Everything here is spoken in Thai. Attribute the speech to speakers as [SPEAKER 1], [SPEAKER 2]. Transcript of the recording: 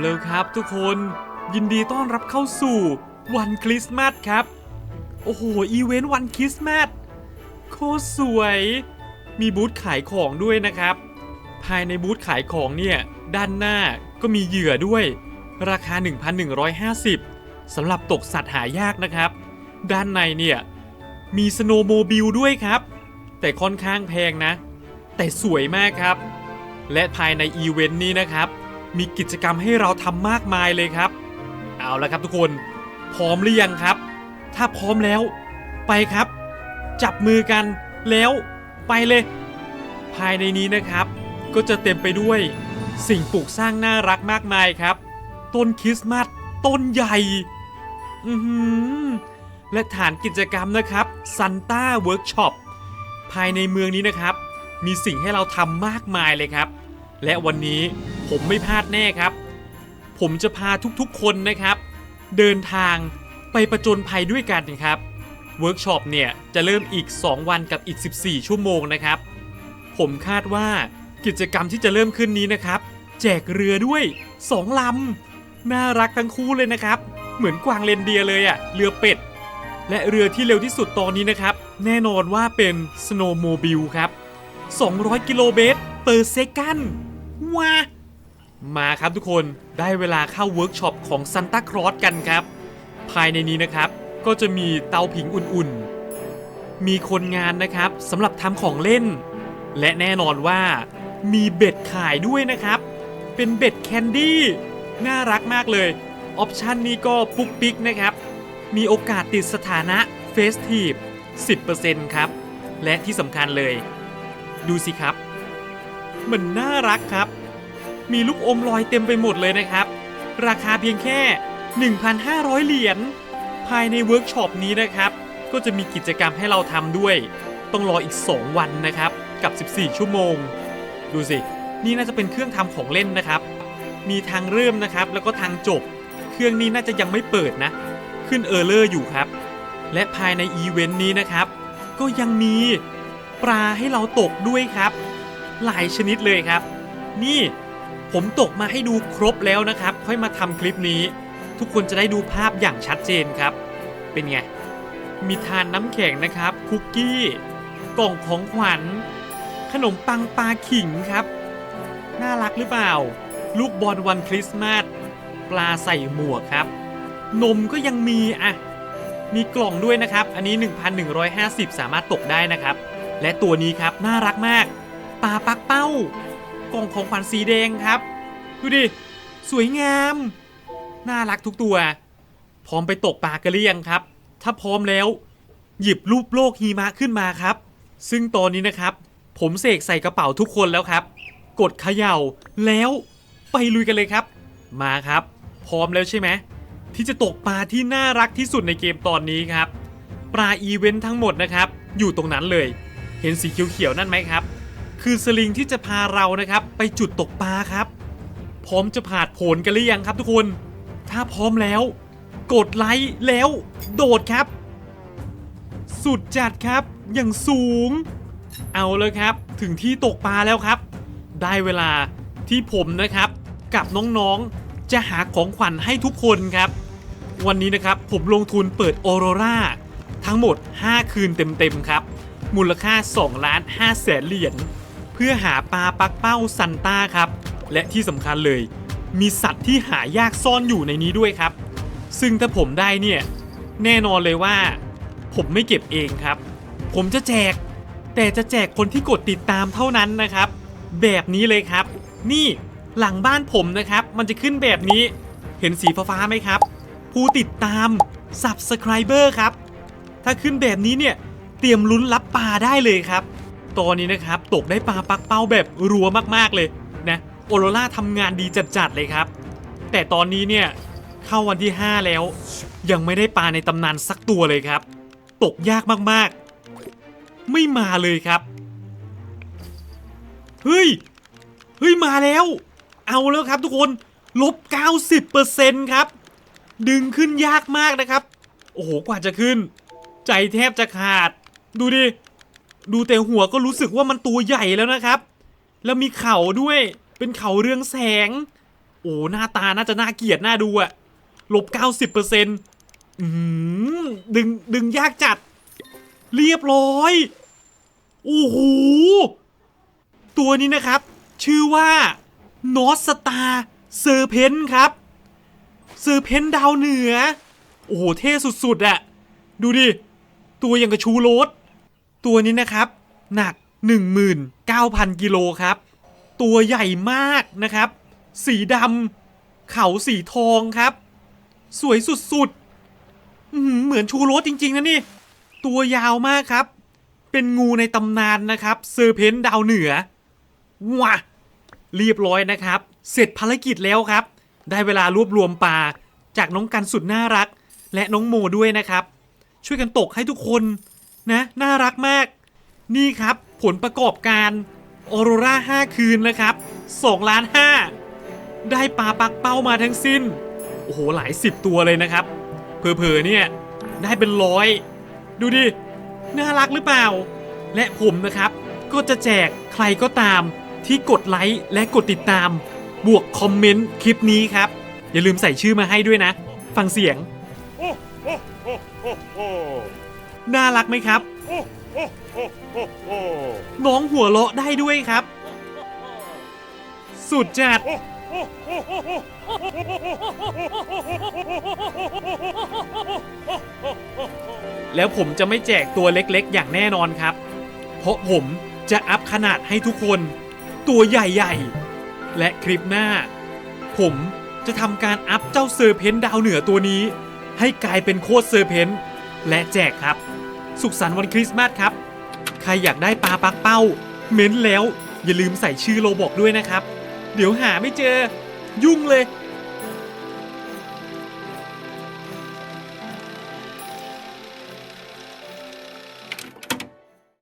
[SPEAKER 1] แล้วครับทุกคนยินดีต้อนรับเข้าสู่วันคริสต์มาสครับ โอ้โห อีเวนต์วันคริสต์มาสโคตรสวย มีบูธขายของด้วยนะครับ ภายในบูธขายของเนี่ย ด้านหน้าก็มีเหยื่อด้วย ราคา 1,150สำหรับตกสัตว์หายากนะครับ ด้านในเนี่ย มีสโนโมบิลด้วยครับ แต่ค่อนข้างแพงนะ แต่สวยมากครับ และภายในอีเวนต์นี้นะครับ มีกิจกรรมให้เราทำมากมายเลยครับ เอาละครับทุกคนพร้อมหรือยังครับ ถ้าพร้อมแล้วไปครับ จับมือกันแล้วไปเลย ภายในนี้นะครับ ก็จะเต็มไปด้วยสิ่งปลูกสร้างน่ารักมากมายครับ ต้นคริสต์มาสต้นใหญ่อือหือและฐานกิจกรรมนะครับซันต้าเวิร์กช็อปภายในเมืองนี้นะครับ มีสิ่งให้เราทำมากมายเลยครับ และวันนี้ ผมไม่พลาดแน่ครับ ผมจะพาทุกๆคนนะครับ เดินทางไปประจนภัยด้วยกันครับเวิร์กช็อปเนี่ยจะเริ่มอีก 2 วันกับอีก 14 ชั่วโมงนะครับ ผมคาดว่ากิจกรรมที่จะเริ่มขึ้นนี้นะครับ แจกเรือด้วย 2 ลำ น่ารักทั้งคู่เลยนะครับ เหมือนกวางเรนเดียเลยอะเรือเป็ด และเรือที่เร็วที่สุดตอนนี้นะครับ แน่นอนว่าเป็น Snowmobile ครับ 200 กิโลเมตร per second ว้า มาครับทุกคนได้เวลาเข้าเวิร์กช็อปของซันตาครอสกันครับ ภายในนี้นะครับ ก็จะมีเตาผิงอุ่นๆ มีคนงานนะครับสำหรับทำของเล่น และแน่นอนว่ามีเบ็ดขายด้วยนะครับ เป็นเบ็ดแคนดี้น่ารักมากเลยออปชันนี้ก็ปุ๊กปิ๊กนะครับ มีโอกาสติดสถานะเฟสทีฟ10%ครับ และที่สำคัญเลย ดูสิครับ มันน่ารักครับ มีลูกอมลอยเต็มไปหมดเลยนะครับ ราคาเพียงแค่ 1,500 เหรียญ ภายในเวิร์กช็อปนี้นะครับ ก็จะมีกิจกรรมให้เราทำด้วย ต้องรออีก 2 วันนะครับ กับ 14 ชั่วโมง ดูสิ นี่น่าจะเป็นเครื่องทำของเล่นนะครับ มีทางเริ่มนะครับ แล้วก็ทางจบ เครื่องนี้น่าจะยังไม่เปิดนะ ขึ้นเออร์เลอร์อยู่ครับ และภายในอีเวนต์นี้นะครับ ก็ยังมีปลาให้เราตกด้วยครับ หลายชนิดเลยครับ นี่ ผมตกมาให้ดูครบแล้วนะครับ ค่อยมาทำคลิปนี้ ทุกคนจะได้ดูภาพอย่างชัดเจนครับ เป็นไง มีทานน้ำแข็งนะครับ คุกกี้ กล่องของขวัญ ขนมปังปลาขิงครับ น่ารักหรือเปล่า ลูกบอลวันคริสต์มาสปลาใส่หมวกครับ นมก็ยังมีอะมีกล่องด้วยนะครับ อันนี้ 1,150 สามารถตกได้นะครับ และตัวนี้ครับน่ารักมากปลาปักเป้า กล่องของขวัญสีแดงครับ ดูดิ สวยงาม น่ารักทุกตัว พร้อมไปตกปลากันหรือยังครับ ถ้าพร้อมแล้ว หยิบรูปโลกหิมะขึ้นมาครับ ซึ่งตอนนี้นะครับ ผมเสกใส่กระเป๋าทุกคนแล้วครับ กดเขย่าแล้วไปลุยกันเลยครับ มาครับ พร้อมแล้วใช่ไหมที่จะตกปลาที่น่ารักที่สุดในเกมตอนนี้ครับ ปลาอีเวนต์ทั้งหมดนะครับ อยู่ตรงนั้นเลย เห็นสีเขียวๆนั่นไหมครับ คือสลิงที่จะพาเรานะครับ ไปจุดตกปลาครับ พร้อมจะผ่าดโผนกันหรือยังครับทุกคน ถ้าพร้อมแล้ว กดไลค์แล้วโดดครับ สุดจัดครับอย่างสูง เอาเลยครับ ถึงที่ตกปลาแล้วครับ ได้เวลาที่ผมนะครับ กับน้องๆจะหาของขวัญให้ทุกคนครับ วันนี้นะครับผมลงทุนเปิดออโรราทั้งหมด 5 คืนเต็มๆครับ มูลค่า2ล้าน5แสนเหรียญ เพื่อหาปลาปักเป้าซันต้าครับ และที่สำคัญเลย มีสัตว์ที่หายากซ่อนอยู่ในนี้ด้วยครับ ซึ่งถ้าผมได้เนี่ย แน่นอนเลยว่า ผมไม่เก็บเองครับ ผมจะแจก แต่จะแจกคนที่กดติดตามเท่านั้นนะครับ แบบนี้เลยครับ นี่หลังบ้านผมนะครับ มันจะขึ้นแบบนี้ เห็นสีฟ้าๆไหมครับ ผู้ติดตาม Subscriber ครับ ถ้าขึ้นแบบนี้เนี่ย เตรียมลุ้นรับปลาได้เลยครับ ตอนนี้นะครับตกได้ปลาปักเป้าแบบรัวมากๆเลยนะโอโรล่าทำงานดีจัดๆเลยครับ แต่ตอนนี้เนี่ยเข้าวันที่ 5 แล้ว ยังไม่ได้ปลาในตำนานสักตัวเลยครับ ตกยากมากๆ ไม่มาเลยครับเฮ้ยเฮ้ยมาแล้ว เอาแล้วครับทุกคนลบ 90%ครับ ดึงขึ้นยากมากนะครับ โอ้โห กว่าจะขึ้น ใจแทบจะขาด ดูดิ ดูแต่หัวก็รู้สึกว่ามันตัวใหญ่แล้วนะครับ แล้วมีเข่าด้วย เป็นเข่าเรืองแสง โอ้หน้าตาน่าจะน่าเกลียดน่าดูอะลบ 90%อืมดึงดึงยากจัด เรียบร้อย โอ้โห ตัวนี้นะครับ ชื่อว่านอสตาเซอร์เพนครับ เซอร์เพนดาวเหนือ โอ้โห เท่สุดๆอะดูดิ ตัวย่างกระชูโรส ตัวนี้นะครับ หนัก 19,000 กิโลครับ ตัวใหญ่มากนะครับ สีดำเขาสีทองครับ สวยสุดๆเหมือนชูโรสจริง ๆนะนี่ ตัวยาวมากครับ เป็นงูในตำนานนะครับเซอร์เพนต์ดาวเหนือว้าเรียบร้อยนะครับ เสร็จภารกิจแล้วครับ ได้เวลารวบรวมปลาจากน้องกันสุดน่ารัก และน้องโมด้วยนะครับ ช่วยกันตกให้ทุกคน นะ น่ารักมาก นี่ครับผลประกอบการออโรรา5คืนนะครับ2ล้าน5ได้ปลาปักเป้ามาทั้งสิ้น โอ้โห หลายสิบตัวเลยนะครับเพอๆเนี่ย ได้เป็นร้อย ดูดิ น่ารักหรือเปล่า และผมนะครับ ก็จะแจกใครก็ตามที่กดไลค์และกดติดตาม บวกคอมเมนต์คลิปนี้ครับ อย่าลืมใส่ชื่อมาให้ด้วยนะ ฟังเสียง น่ารักไหมครับ น้องหัวเราะได้ด้วยครับ สุดจัด แล้วผมจะไม่แจกตัวเล็กๆ อย่างแน่นอนครับ เพราะผมจะอัพขนาดให้ทุกคน ตัวใหญ่ๆ และคลิปหน้า ผมจะทำการอัพเจ้าเซอร์เพนต์ดาวเหนือตัวนี้ ให้กลายเป็นโคตรเซอร์เพนต์ และแจกครับ สุขสันต์วันคริสต์มาสครับ ใครอยากได้ปลาปักเป้า เม้นแล้ว อย่าลืมใส่ชื่อโลบอกด้วยนะครับ เดี๋ยวหาไม่เจอ ยุ่งเลย